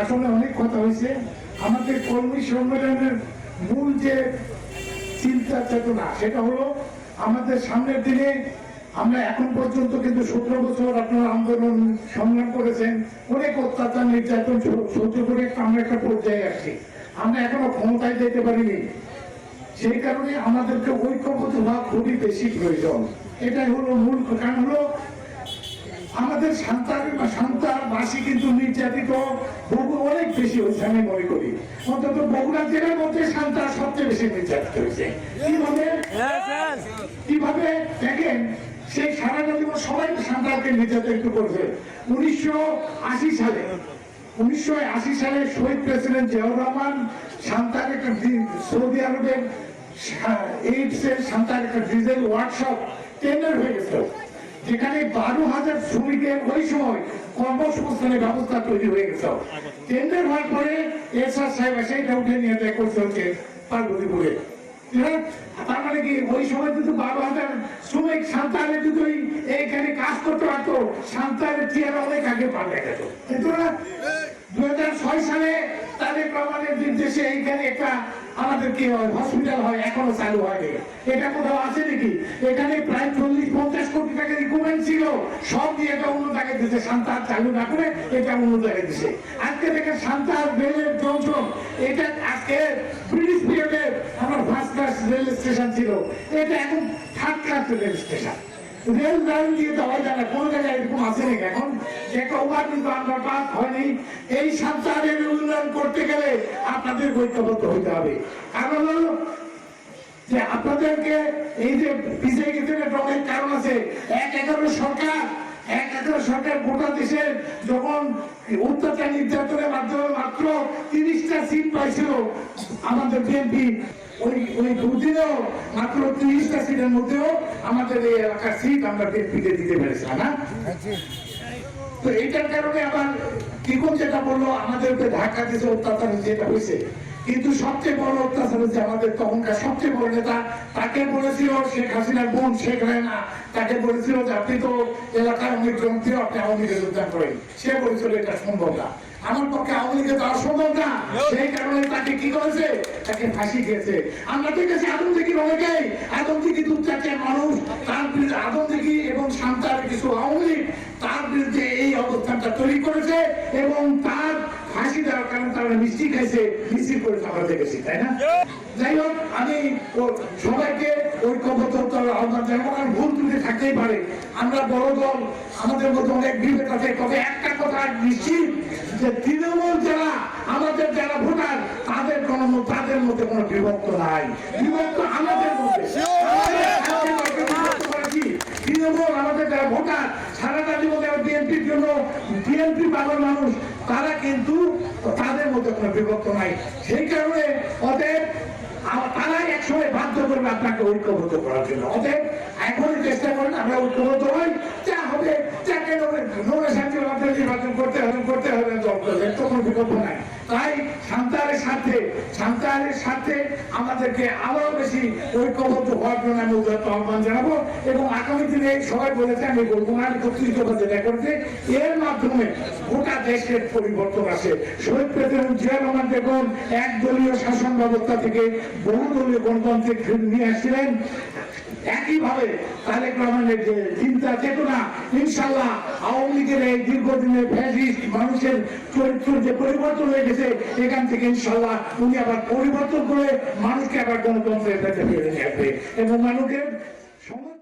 আসলে অনেক কথা হয়েছে। আমাদের কর্মী সম্মেলনের মূল যে চিন্তা চেতনা, সেটা হলো আমাদের সামনের দিনে আমরা এখন পর্যন্ত কিন্তু সতেরো বছর আপনারা আন্দোলন সংগ্রাম করেছেন। অনেক অত্যাচার, নির্যাতন সহ- সহ্য করে আমরা একটা পর্যায়ে আসছি আমরা এখনও ক্ষমতায় যেতে পারিনি। সেই কারণে আমাদেরকে ঐক্যবদ্ধ হওয়া খুবই বেশি প্রয়োজন। এটাই হলো মূল কারণ হলো আমাদের সান্তার বা সান্তারবাসী কিন্তু নির্যাতিত বহু অনেক বেশি হয়েছে আমি মনে করি। অন্তত বগুড়া জেলার মধ্যে সান্তার সবচেয়ে বেশি নির্যাতিত হয়েছে। কীভাবে? কীভাবে? দেখেন সেই সারাটা জীবন সবাই সান্তারকে নির্যাতিত করেছে। উনিশশো আশি সালে উনিশশো আশি সালে শহীদ প্রেসিডেন্ট জিয়াউর রহমান সান্তার একটা সৌদি আরবের এইডস এর সান্তার একটা ডিজেল ওয়ার্কশপ টেন্ডার হয়ে গেছিল। যেখানে বারো হাজার শ্রমিকের ওই সময় কর্মসংস্থানের ব্যবস্থা তৈরি হয়ে গেছে টেন্ডার হওয়ার পরে এস আর সাহেব এসে এটা উঠে নিয়ে যায় করতে হচ্ছে পার্বতীপুরে? তার কি ওই সময় যদি বারো শ্রমিক সান্তালে যদি এইখানে কাজ করতে পারতো। সান্তালের চেয়ার অনেক আগে পাল্টে গেত কিন্তু না দুই হাজার ছয় সালে তাদের প্রমাণের নির্দেশে এইখানে একটা আমাদের কি হয় হসপিটাল হয়, এখনও চালু হয়নি। এটা কোথাও আছে নাকি? এখানে প্রায় চল্লিশ, পঞ্চাশ কোটি টাকার ইকুইপমেন্ট ছিল। সব দিয়ে এটা অন্য জায়গায় দিচ্ছে সান্তার চালু না করে এটা অন্য জায়গায় দিচ্ছে আজকে দেখেন সান্তার রেলের জংশন এটা আজকে ব্রিটিশ পিরিয়ডের আমার ক্লাস রেল স্টেশন ছিল। এটা এখন third class rail station. Rail line দিয়ে দেওয়া যায় না, কোনো জায়গায় এরকম আছে নাকি? এখন একটা ওভার কিন্তু আমরা পাস হয়নি এই সান্তারের উন্নয়ন করতে গেলে আপনাদের ঐক্যবদ্ধ হতে হবে। কারণ হলো যে আপনাদেরকে এই যে পিছিয়ে গেছে কারণ আছে। এক এগারো সরকার এক সরকার গোটা দেশের যখন অত্যাচার নির্যাতনের মাধ্যমে মাত্র তিরিশটা সিট পাইছিল আমাদের বিএনপি। ওই ওই দুদিনেও মাত্র তিরিশটা সিটের মধ্যেও আমাদের এই এলাকার সিট আমরা বিএনপিকে দিতে না তো এইটার কারণে আবার টিকন যেটা বলল? আমাদেরকে ধাক্কা দিয়েছে অত্যাচার যেটা হয়েছে। কিন্তু সবচেয়ে বড় অত্যাচার হচ্ছে আমাদের তখনকার সবচেয়ে বড় নেতা। তাকে বলেছিল শেখ হাসিনার বোন শেখ রেনা তাকে বলেছিল যে আপনি তো এলাকার অনেক জনপ্রিয়, আপনি আওয়ামী লীগের যোগদান করেন। সে বলেছিল এটা সম্ভব না আমার পক্ষে আওয়ামী লীগে দেওয়া সম্ভব না। সেই কারণে তাকে কি করেছে? তাকে ফাঁসি দিয়েছে। আমরা দেখেছি আদম দিঘির অনেকেই আদম দিঘি দু চারটে মানুষ, তার বিরুদ্ধে আদম দিঘি এবং সান্তার কিছু আওয়ামী লীগ, তার বিরুদ্ধে এই অবস্থানটা তৈরি করেছে এবং তার কারণে তারা মিষ্টি খাইছে দেখেছি তাই না? যাই হোক, আমি সবাইকে আহ্বান জানাব, কারণ ভুল ত্রুটি থাকতেই পারে। আমরা বড় দল, আমাদের মধ্যে অনেক বিভেদ আছে। তবে একটা কথা নিশ্চিত, যে তৃণমূল যারা, আমাদের যারা ভোটার, তাদের কোনো, তাদের মধ্যে কোনো বিভক্ত নাই। বিভক্ত আমাদের আজকে দলকে বিভক্ত করেছি। তৃণমূল আমাদের যারা ভোটার সারাটা জীবন বিএনপির জন্য বিএনপি পাগল মানুষ, তারা কিন্তু তাদের মধ্যে কোনো বিভক্ত নাই। সেই কারণে অতএব তারাই একসময় বাধ্য করবে আপনাকে ঐক্যবদ্ধ করার জন্য। অতএব এখনই চেষ্টা করেন, আমরা ঐক্যবদ্ধ হই। যা হবে, যাকে কেন শান্তির মাধ্যমে নির্বাচন করতে হবে করতে হবে, দল করবে। তো কোনো বিকল্প নাই। তাই সান্তারের সাথে সান্তারের সাথে আমাদেরকে আরও বেশি ঐক্যবদ্ধ হওয়ার জন্য আমি উদাহরণ আহ্বান জানাব এবং আগামী দিনে সবাই বলেছে, আমি বলব না আমি যেটা করছে এর মাধ্যমে গোটা দেশের পরিবর্তন আসে। শহীদ প্রেসিডেন্ট জিয়া রহমান দেখুন একদলীয় শাসন ব্যবস্থা থেকে বহুদলীয় গণতন্ত্রে নিয়ে আসছিলেন। রহমানের যে চিন্তা চেতনা ইনশাল্লাহ আওয়ামী লীগের এই দীর্ঘদিনের ফ্যাসিস্ট মানুষের চরিত্র যে পরিবর্তন হয়ে গেছে, এখান থেকে ইনশাল্লাহ উনি আবার পরিবর্তন করে মানুষকে আবার গণতন্ত্রের কাছে ফিরে এবং মানুষের